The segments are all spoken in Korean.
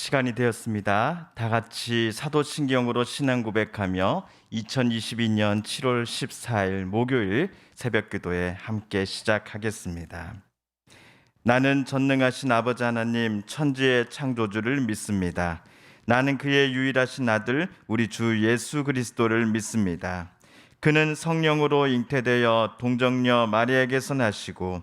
시간이 되었습니다. 다 같이 사도신경으로 신앙 고백하며 2022년 7월 14일 목요일 새벽 기도에 함께 시작하겠습니다. 나는 전능하신 아버지 하나님 천지의 창조주를 믿습니다. 나는 그의 유일하신 아들 우리 주 예수 그리스도를 믿습니다. 그는 성령으로 잉태되어 동정녀 마리아에게서 나시고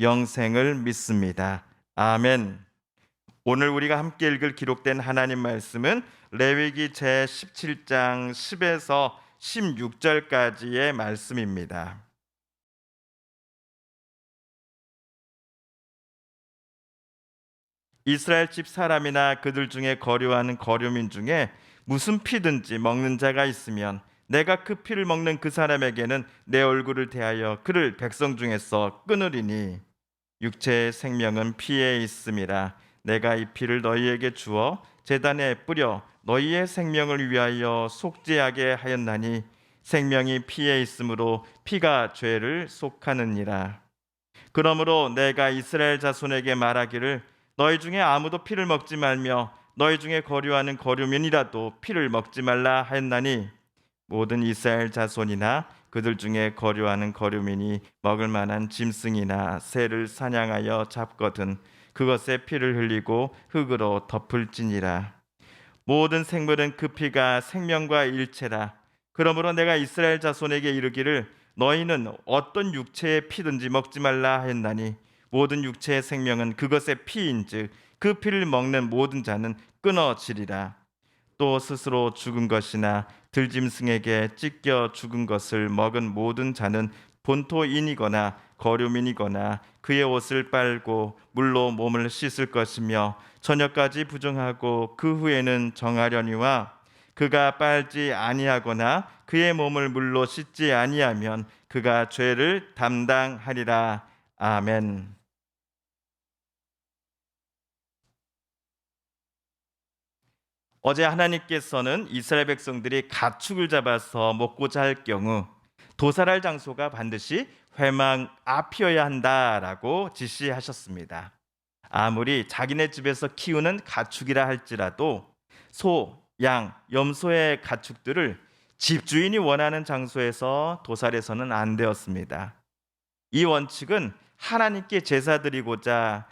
영생을 믿습니다. 아멘. 오늘 우리가 함께 읽을 기록된 하나님 말씀은 레위기 제 17장 10에서 16절까지의 말씀입니다. 이스라엘 집 사람이나 그들 중에 거류하는 거류민 중에 무슨 피든지 먹는 자가 있으면 내가 그 피를 먹는 그 사람에게는 내 얼굴을 대하여 그를 백성 중에서 끊으리니 육체의 생명은 피에 있음이라 내가 이 피를 너희에게 주어 제단에 뿌려 너희의 생명을 위하여 속죄하게 하였나니 생명이 피에 있으므로 피가 죄를 속하느니라. 그러므로 내가 이스라엘 자손에게 말하기를 너희 중에 아무도 피를 먹지 말며 너희 중에 거류하는 거류민이라도 피를 먹지 말라 하였나니 모든 이스라엘 자손이나 그들 중에 거류하는 거류민이 먹을 만한 짐승이나 새를 사냥하여 잡거든 그것의 피를 흘리고 흙으로 덮을지니라. 모든 생물은 그 피가 생명과 일체라. 그러므로 내가 이스라엘 자손에게 이르기를 너희는 어떤 육체의 피든지 먹지 말라 하였나니 모든 육체의 생명은 그것의 피인즉 그 피를 먹는 모든 자는 끊어지리라 또 스스로 죽은 것이나 들짐승에게 찢겨 죽은 것을 먹은 모든 자는 본토인이거나 거류민이거나 그의 옷을 빨고 물로 몸을 씻을 것이며 저녁까지 부정하고 그 후에는 정하려니와 그가 빨지 아니하거나 그의 몸을 물로 씻지 아니하면 그가 죄를 담당하리라 아멘. 어제 하나님께서는 이스라엘 백성들이 가축을 잡아서 먹고자 할 경우 도살할 장소가 반드시 회망 앞이어야 한다라고 지시하셨습니다. 아무리 자기네 집에서 키우는 가축이라 할지라도 소, 양, 염소의 가축들을 집주인이 원하는 장소에서 도살해서는 안 되었습니다. 이 원칙은 하나님께 제사 드리고자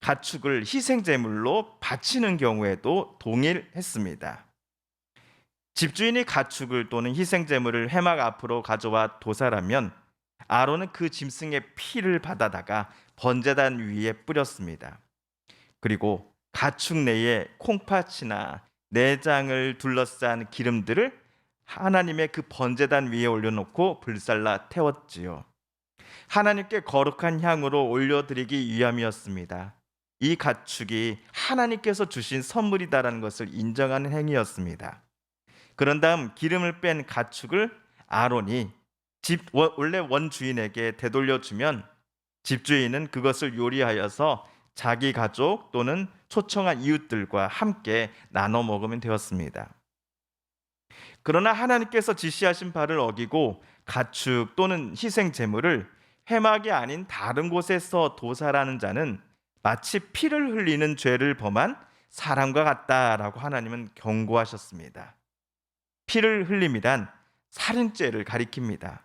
가축을 희생 제물로 바치는 경우에도 동일했습니다. 집주인이 가축을 또는 희생 제물을 해막 앞으로 가져와 도살하면 아론은 그 짐승의 피를 받아다가 번제단 위에 뿌렸습니다. 그리고 가축 내에 콩팥이나 내장을 둘러싼 기름들을 하나님의 그 번제단 위에 올려놓고 불살라 태웠지요. 하나님께 거룩한 향으로 올려드리기 위함이었습니다. 이 가축이 하나님께서 주신 선물이다라는 것을 인정하는 행위였습니다. 그런 다음 기름을 뺀 가축을 아론이 집 원래 원주인에게 되돌려 주면 집주인은 그것을 요리하여서 자기 가족 또는 초청한 이웃들과 함께 나눠 먹으면 되었습니다. 그러나 하나님께서 지시하신 바를 어기고 가축 또는 희생 제물을 해막이 아닌 다른 곳에서 도살하는 자는 마치 피를 흘리는 죄를 범한 사람과 같다라고 하나님은 경고하셨습니다. 피를 흘림이란 살인죄를 가리킵니다.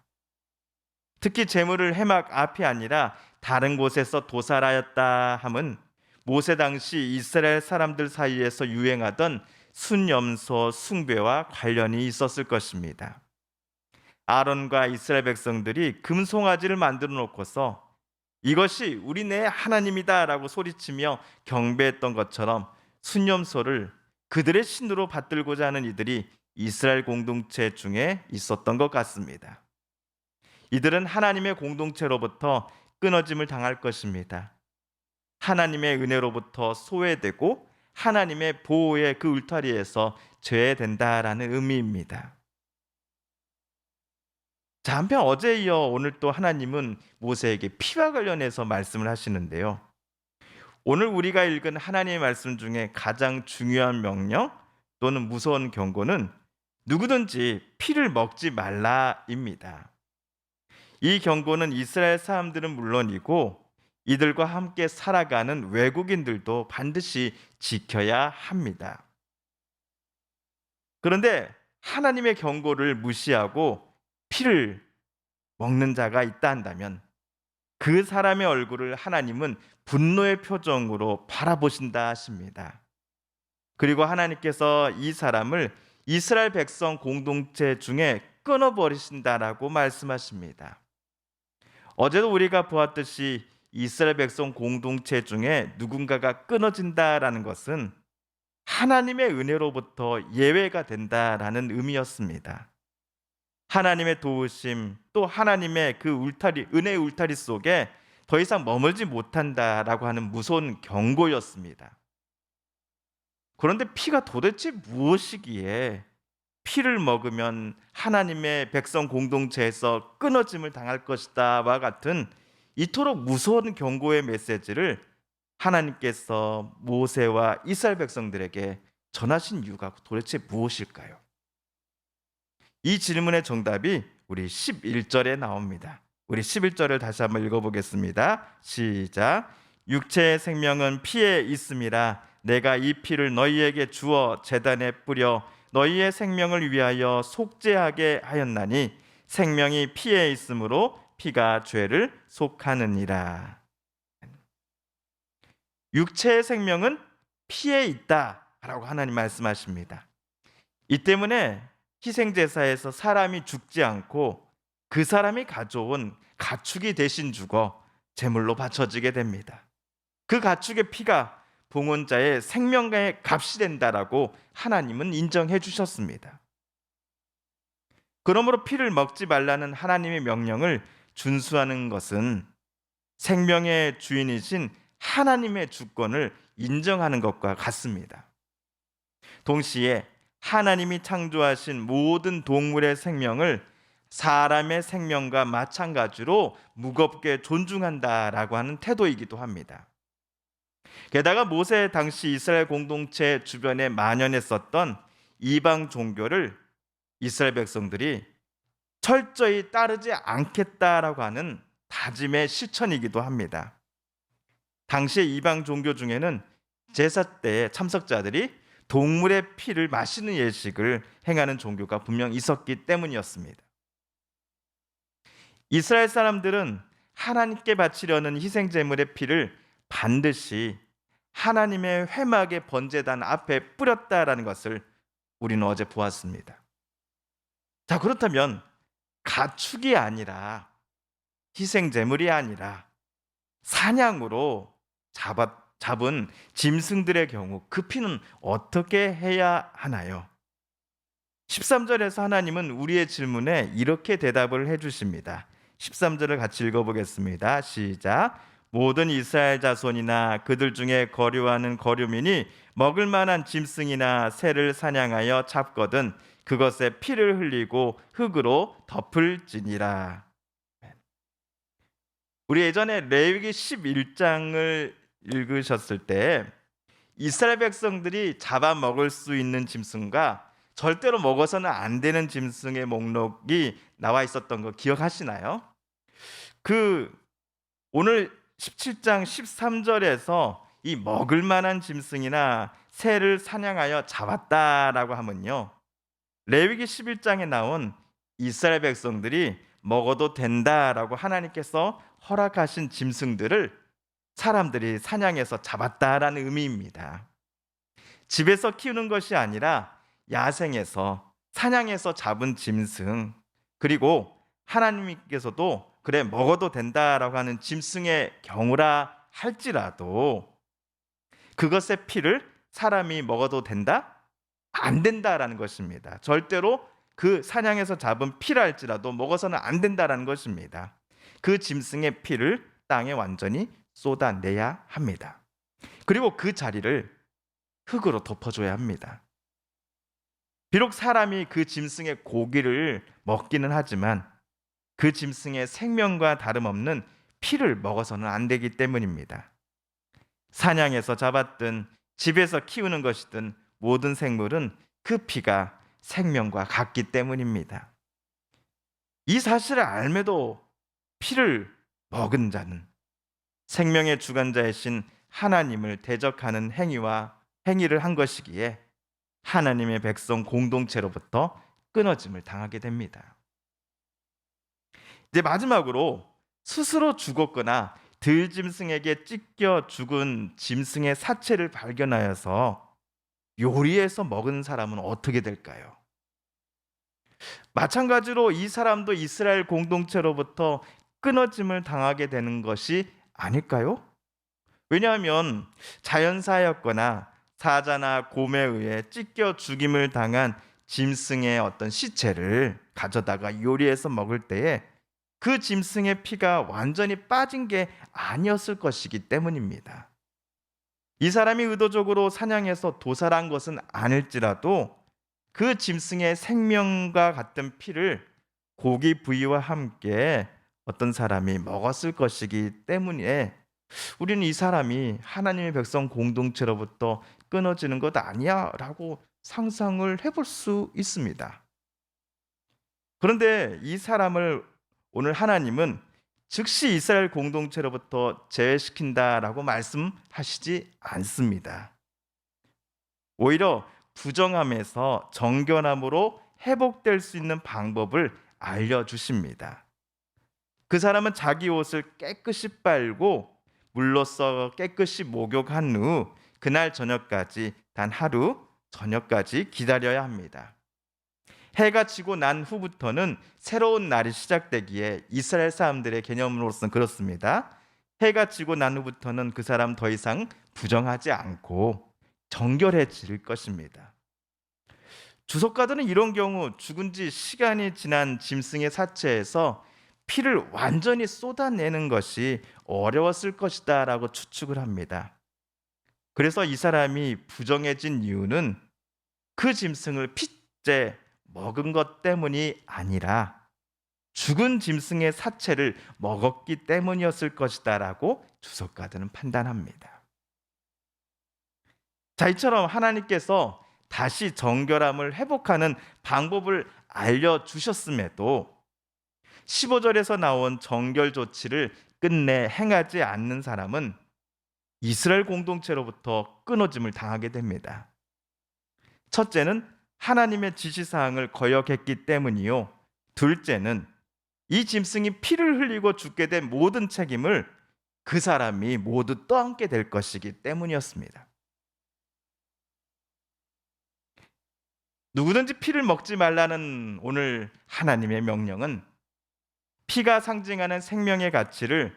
특히 재물을 해막 앞이 아니라 다른 곳에서 도살하였다 함은 모세 당시 이스라엘 사람들 사이에서 유행하던 순염소 숭배와 관련이 있었을 것입니다. 아론과 이스라엘 백성들이 금송아지를 만들어 놓고서 이것이 우리 내 하나님이다라고 소리치며 경배했던 것처럼 순념소를 그들의 신으로 받들고자 하는 이들이 이스라엘 공동체 중에 있었던 것 같습니다. 이들은 하나님의 공동체로부터 끊어짐을 당할 것입니다. 하나님의 은혜로부터 소외되고 하나님의 보호의 그 울타리에서 죄된다라는 의미입니다. 자, 한편 어제 이어 오늘 또 하나님은 모세에게 피와 관련해서 말씀을 하시는데요. 오늘 우리가 읽은 하나님의 말씀 중에 가장 중요한 명령 또는 무서운 경고는 누구든지 피를 먹지 말라입니다. 이 경고는 이스라엘 사람들은 물론이고 이들과 함께 살아가는 외국인들도 반드시 지켜야 합니다. 그런데 하나님의 경고를 무시하고 피를 먹는 자가 있다 한다면 그 사람의 얼굴을 하나님은 분노의 표정으로 바라보신다 하십니다. 그리고 하나님께서 이 사람을 이스라엘 백성 공동체 중에 끊어버리신다라고 말씀하십니다. 어제도 우리가 보았듯이 이스라엘 백성 공동체 중에 누군가가 끊어진다라는 것은 하나님의 은혜로부터 예외가 된다라는 의미였습니다. 하나님의 도우심 또 하나님의 그 울타리 은혜의 울타리 속에 더 이상 머물지 못한다라고 하는 무서운 경고였습니다. 그런데 피가 도대체 무엇이기에 피를 먹으면 하나님의 백성 공동체에서 끊어짐을 당할 것이다와 같은 이토록 무서운 경고의 메시지를 하나님께서 모세와 이스라엘 백성들에게 전하신 이유가 도대체 무엇일까요? 이 질문의 정답이 우리 11절에 나옵니다. 우리 11절을 다시 한번 읽어보겠습니다. 시작. 육체의 생명은 피에 있음이라 내가 이 피를 너희에게 주어 재단에 뿌려 너희의 생명을 위하여 속죄하게 하였나니 생명이 피에 있으므로 피가 죄를 속하느니라. 육체의 생명은 피에 있다라고 하나님 말씀하십니다. 이 때문에 희생 제사에서 사람이 죽지 않고 그 사람이 가져온 가축이 대신 죽어 제물로 바쳐지게 됩니다. 그 가축의 피가 봉헌자의 생명의 값이 된다라고 하나님은 인정해 주셨습니다. 그러므로 피를 먹지 말라는 하나님의 명령을 준수하는 것은 생명의 주인이신 하나님의 주권을 인정하는 것과 같습니다. 동시에 하나님이 창조하신 모든 동물의 생명을 사람의 생명과 마찬가지로 무겁게 존중한다라고 하는 태도이기도 합니다. 게다가 모세 당시 이스라엘 공동체 주변에 만연했었던 이방 종교를 이스라엘 백성들이 철저히 따르지 않겠다라고 하는 다짐의 실천이기도 합니다. 당시의 이방 종교 중에는 제사 때 참석자들이 동물의 피를 마시는 예식을 행하는 종교가 분명 있었기 때문이었습니다. 이스라엘 사람들은 하나님께 바치려는 희생 제물의 피를 반드시 하나님의 회막의 번제단 앞에 뿌렸다라는 것을 우리는 어제 보았습니다. 자, 그렇다면 가축이 아니라 희생 제물이 아니라 사냥으로 잡았, 잡은 짐승들의 경우 그 피는 어떻게 해야 하나요? 13절에서 하나님은 우리의 질문에 이렇게 대답을 해 주십니다. 13절을 같이 읽어 보겠습니다. 시작. 모든 이스라엘 자손이나 그들 중에 거류하는 거류민이 먹을 만한 짐승이나 새를 사냥하여 잡거든 그것에 피를 흘리고 흙으로 덮을지니라. 우리 예전에 레위기 11장을 읽으셨을 때 이스라엘 백성들이 잡아 먹을 수 있는 짐승과 절대로 먹어서는 안 되는 짐승의 목록이 나와 있었던 거 기억하시나요? 그 오늘 17장 13절에서 이 먹을 만한 짐승이나 새를 사냥하여 잡았다라고 하면요. 레위기 11장에 나온 이스라엘 백성들이 먹어도 된다라고 하나님께서 허락하신 짐승들을 사람들이 사냥해서 잡았다라는 의미입니다. 집에서 키우는 것이 아니라 야생에서 사냥해서 잡은 짐승 그리고 하나님께서도 그래 먹어도 된다라고 하는 짐승의 경우라 할지라도 그것의 피를 사람이 먹어도 된다? 안 된다라는 것입니다. 절대로 그 사냥해서 잡은 피랄지라도 먹어서는 안 된다라는 것입니다. 그 짐승의 피를 땅에 완전히 쏟아내야 합니다. 그리고 그 자리를 흙으로 덮어줘야 합니다. 비록 사람이 그 짐승의 고기를 먹기는 하지만 그 짐승의 생명과 다름없는 피를 먹어서는 안 되기 때문입니다. 사냥해서 잡았든 집에서 키우는 것이든 모든 생물은 그 피가 생명과 같기 때문입니다. 이 사실을 알매도 피를 먹은 자는 생명의 주관자이신 하나님을 대적하는 행위와 행위를 한 것이기에 하나님의 백성 공동체로부터 끊어짐을 당하게 됩니다. 이제 마지막으로 스스로 죽었거나 들짐승에게 찢겨 죽은 짐승의 사체를 발견하여서 요리해서 먹은 사람은 어떻게 될까요? 마찬가지로 이 사람도 이스라엘 공동체로부터 끊어짐을 당하게 되는 것이 아닐까요? 왜냐하면 자연사였거나 사자나 곰에 의해 찢겨 죽임을 당한 짐승의 어떤 시체를 가져다가 요리해서 먹을 때에 그 짐승의 피가 완전히 빠진 게 아니었을 것이기 때문입니다. 이 사람이 의도적으로 사냥해서 도살한 것은 아닐지라도 그 짐승의 생명과 같은 피를 고기 부위와 함께 어떤 사람이 먹었을 것이기 때문에 우리는 이 사람이 하나님의 백성 공동체로부터 끊어지는 것 아니야 라고 상상을 해볼 수 있습니다. 그런데 이 사람을 오늘 하나님은 즉시 이스라엘 공동체로부터 제외시킨다라고 말씀하시지 않습니다. 오히려 부정함에서 정결함으로 회복될 수 있는 방법을 알려주십니다. 그 사람은 자기 옷을 깨끗이 빨고 물로써 깨끗이 목욕한 후 그날 저녁까지 단 하루 저녁까지 기다려야 합니다. 해가 지고 난 후부터는 새로운 날이 시작되기에 이스라엘 사람들의 개념으로서는 그렇습니다. 해가 지고 난 후부터는 그 사람 더 이상 부정하지 않고 정결해질 것입니다. 주석가들은 이런 경우 죽은 지 시간이 지난 짐승의 사체에서 피를 완전히 쏟아내는 것이 어려웠을 것이다라고 추측을 합니다. 그래서 이 사람이 부정해진 이유는 그 짐승을 핏째 먹은 것 때문이 아니라 죽은 짐승의 사체를 먹었기 때문이었을 것이다라고 주석가들은 판단합니다. 자, 이처럼 하나님께서 다시 정결함을 회복하는 방법을 알려 주셨음에도 15절에서 나온 정결 조치를 끝내 행하지 않는 사람은 이스라엘 공동체로부터 끊어짐을 당하게 됩니다. 첫째는 하나님의 지시사항을 거역했기 때문이요. 둘째는 이 짐승이 피를 흘리고 죽게 된 모든 책임을 그 사람이 모두 떠안게 될 것이기 때문이었습니다. 누구든지 피를 먹지 말라는 오늘 하나님의 명령은 피가 상징하는 생명의 가치를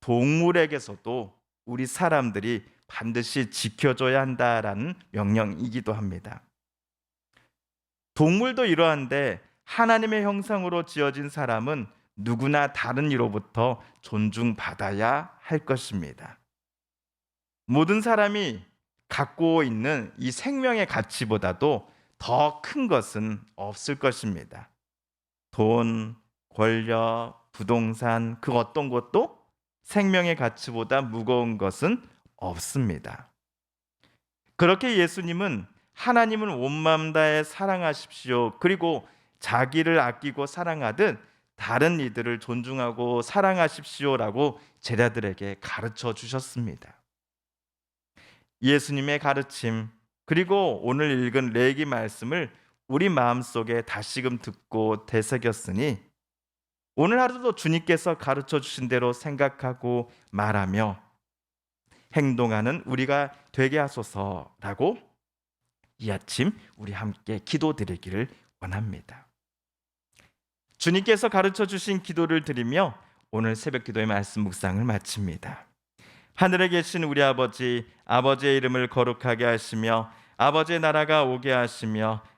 동물에게서도 우리 사람들이 반드시 지켜줘야 한다라는 명령이기도 합니다. 동물도 이러한데 하나님의 형상으로 지어진 사람은 누구나 다른 이로부터 존중받아야 할 것입니다. 모든 사람이 갖고 있는 이 생명의 가치보다도 더 큰 것은 없을 것입니다. 돈, 권력, 부동산, 그 어떤 것도 생명의 가치보다 무거운 것은 없습니다. 그렇게 예수님은 하나님을 온 마음 다해 사랑하십시오. 그리고 자기를 아끼고 사랑하듯 다른 이들을 존중하고 사랑하십시오라고 제자들에게 가르쳐 주셨습니다. 예수님의 가르침 그리고 오늘 읽은 레기 말씀을 우리 마음속에 다시금 듣고 되새겼으니 오늘 하루도 주님께서 가르쳐 주신 대로 생각하고 말하며 행동하는 우리가 되게 하소서라고 이 아침 우리 함께 기도드리기를 원합니다. 주님께서 가르쳐 주신 기도를 드리며 오늘 새벽 기도의 말씀 묵상을 마칩니다. 하늘에 계신 우리 아버지, 아버지의 이름을 거룩하게 하시며 아버지의 나라가 오게 하시며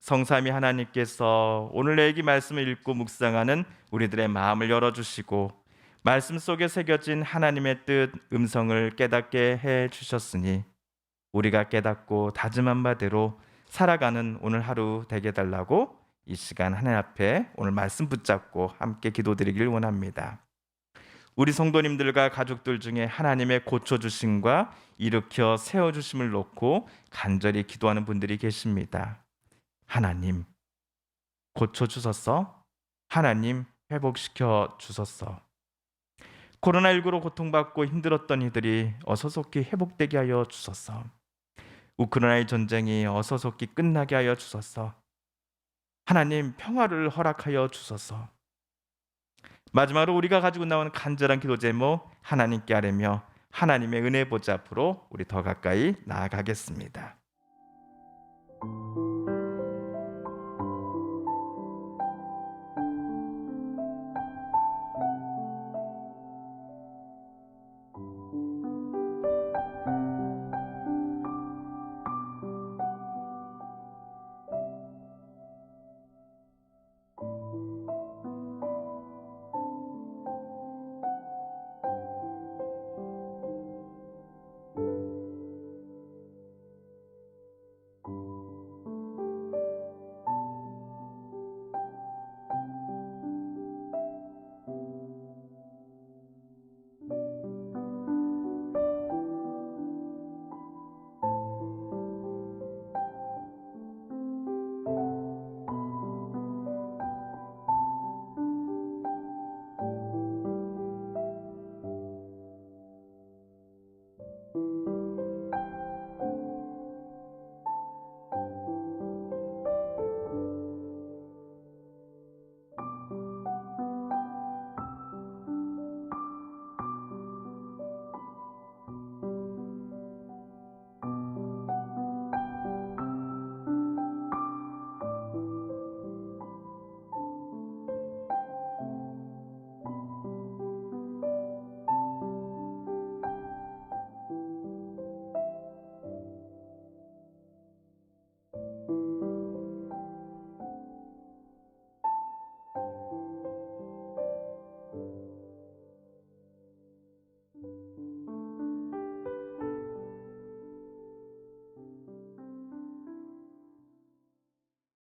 성삼위 하나님께서 오늘 내기 말씀을 읽고 묵상하는 우리들의 마음을 열어주시고 말씀 속에 새겨진 하나님의 뜻 음성을 깨닫게 해 주셨으니 우리가 깨닫고 다짐한 바대로 살아가는 오늘 하루 되게 달라고 이 시간 하나님 앞에 오늘 말씀 붙잡고 함께 기도드리길 원합니다. 우리 성도님들과 가족들 중에 하나님의 고쳐 주심과 일으켜 세워 주심을 놓고 간절히 기도하는 분들이 계십니다. 하나님 고쳐 주소서. 하나님 회복시켜 주소서. 코로나19로 고통받고 힘들었던 이들이 어서속히 회복되게 하여 주소서. 우크라이나의 전쟁이 어서속히 끝나게 하여 주소서. 하나님 평화를 허락하여 주소서. 마지막으로 우리가 가지고 나오는 간절한 기도 제목 하나님께 아뢰며 하나님의 은혜 보좌 앞으로 우리 더 가까이 나아가겠습니다.